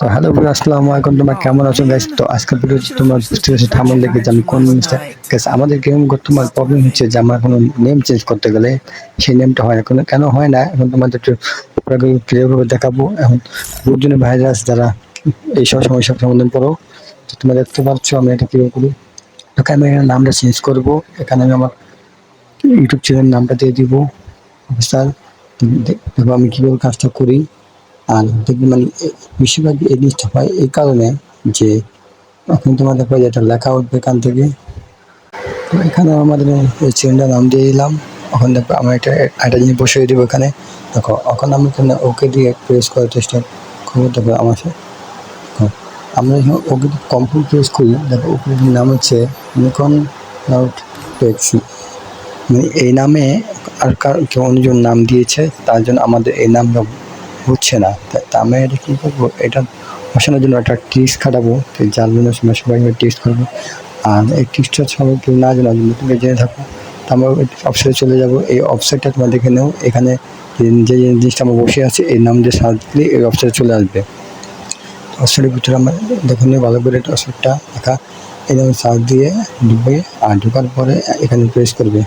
তো হ্যালো বন্ধু আসসালামু আলাইকুম। তোমরা কেমন আছো গাইস তো আজকের ভিডিও তোমার বুঝতে পারছ থামন দেখে যে আমি কোন জিনিসটা গাইস আমাদের গেম তোমার প্রবলেম হচ্ছে যে আমরা কোনো নেম চেঞ্জ করতে গেলে সেই নেমটা হয় না। কোনো হয় না? এখন তোমাদের একটু ক্লিয়ারভাবে দেখাবো। এখন দুজনে ভাইরাস যারা এইসব সমস্যার সমাধান করো। তো তোমরা দেখতে পাচ্ছ আমি এটা কীভাবে করি। ওকে আমি এখানে নামটা চেঞ্জ করব। এখানে আমি আমার ইউটিউব চ্যানেল নামটা দিয়ে দিব। স্যার দেখো আমি কীভাবে কাজটা করি। আর দেখবি মানে বেশিরভাগ এই জিনিসটা হয় এই কারণে যে এখন তোমার দেখো যে এটা লেখা উঠবে এখান থেকে। তো এখানে আমাদের এই চ্যানেলটার নাম দিয়ে দিলাম। এখন দেখো আমরা একটা একটা জিনিস বসিয়ে দেবো এখানে। দেখো, এখন আমি এখানে ওকে দিয়ে প্রেস করার চেষ্টা করব। দেখো, আমার আমরা যখন ওকে কমপ্লিট প্রেস করি, দেখো, উপরে নাম হচ্ছে নিকন নাউট টেক্সি মানে এই নামে আর কার কেউ অন্যজন নাম দিয়েছে, তার জন্য আমাদের এই নামটা হচ্ছে না। তা আমরা এটা কী করব? এটা বসানোর জন্য একটা টিক্স খাটাবো। তো যার জন্য আমরা সবাই টিক্স করব আর এই টিক্সটা সবাই কেউ না জানো নতুন কেউ জেনে থাকো তো আমরা অফসাইডে চলে যাব। এই অফসাইডটা তোমরা দেখে নাও এখানে যে জিনিসটা আমরা বসে আছি এই নাম দিয়ে সার্চ দিলে এই অফসাইডে চলে আসবে। অফসাইডের ভিতরে আমরা দেখে নিই ভালো করে এটা অফসাইডটা দেখা এই নামে সার্চ দিয়ে ঢুকবে আর ঢোকার পরে এখানে প্রেস করবে।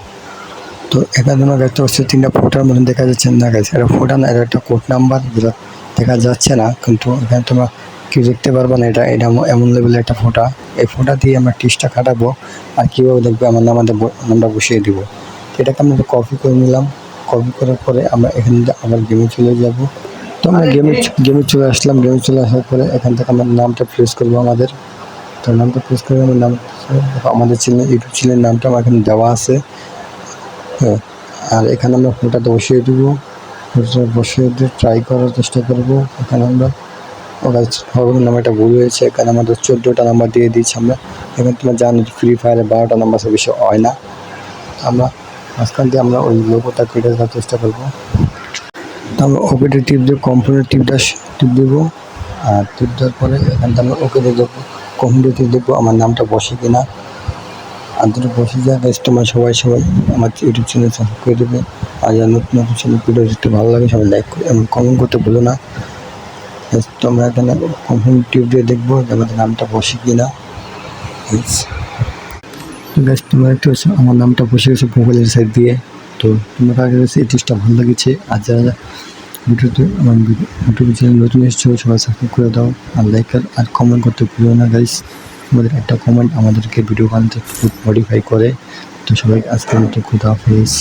তো এখানে তোমরা দেখতে পাচ্ছ তিনটা ফোটার মতন দেখা যাচ্ছে। না গেছে এটা ফোটা না এটা একটা কোড নাম্বার যেটা দেখা যাচ্ছে না কিন্তু এখানে তোমরা কেউ দেখতে পারবে না এটা এটা এমন- লেভেলের একটা ফোটা এই ফোটা দিয়ে আমরা টিসটা কাটাবো আর কীভাবে দেখবে আমার নাম আমাদের নামটা বসিয়ে দিব। এটাকে আমরা কপি করে নিলাম। কপি করার পরে আমরা এখান থেকে আবার গেমে চলে যাব। তো আমরা গেমে গেমে চলে আসলাম। গেমে চলে আসার পরে এখান থেকে আমার নামটা প্রেস করব আমাদের। তো নামটা প্রেস করে আমার নাম আমাদের চ্যানেল ইউটিউব চ্যানেলের নামটা আমার এখানে দেওয়া আছে। হ্যাঁ। আর এখানে আমরা ফোনটাতে বসিয়ে দেবো। ফোনটা বসিয়ে দিয়ে ট্রাই করার চেষ্টা করব। এখানে আমরা ওরা হবে নাম্বারটা ভুল হয়েছে। এখানে আমাদের চোদ্দোটা নাম্বার দিয়ে দিয়েছি আমরা। এখানে তোমরা জানো ফ্রি ফায়ারে বারোটা নাম্বার সব বেশি হয় না। আমরা মাঝখান দিয়ে আমরা ওই লোগোটা কেটে দেওয়ার চেষ্টা করব। আমরা ওকেটে টিপ দিয়ে কম্পিউটার টিপটা টিপ দেবো। আর টিপ দেওয়ার পরে এখান আমরা ওকে দিয়ে দেখব কম্পিউটার টিপ দেখব আমার নামটা বসে কিনা। আর দুটো বসে যায় বেশ তোমার সবাই সবাই আমার ইউটিউব চ্যানেল সাবস্ক্রাইব করে দেবে। আর যারা নতুন নতুন চ্যানেল ভিডিও দেখতে ভালো লাগে সবাই লাইক করে এবং কমেন্ট করতে ভুলো না। Yes, তোমরা এখানে কনফার্ম টিউব দিয়ে দেখব যে আমাদের নামটা বসে কি না বেশ তোমরা একটু আমার নামটা বসে গেছে গুগলের সাইড দিয়ে। তো তোমরা কাছে গেছে এই টিপসটা ভালো লেগেছে। আর যারা যারা ভিডিওতে আমার ইউটিউব চ্যানেল নতুন এসেছ সবাই সাবস্ক্রাইব করে দাও আর লাইক আর কমেন্ট করতে ভুলো না গাইস আমাদের একটা কমেন্ট আমাদেরকে ভিডিও বানাতে খুব মডিফাই করে। তো সবাই আজকের মতো খুদা হাফিজ।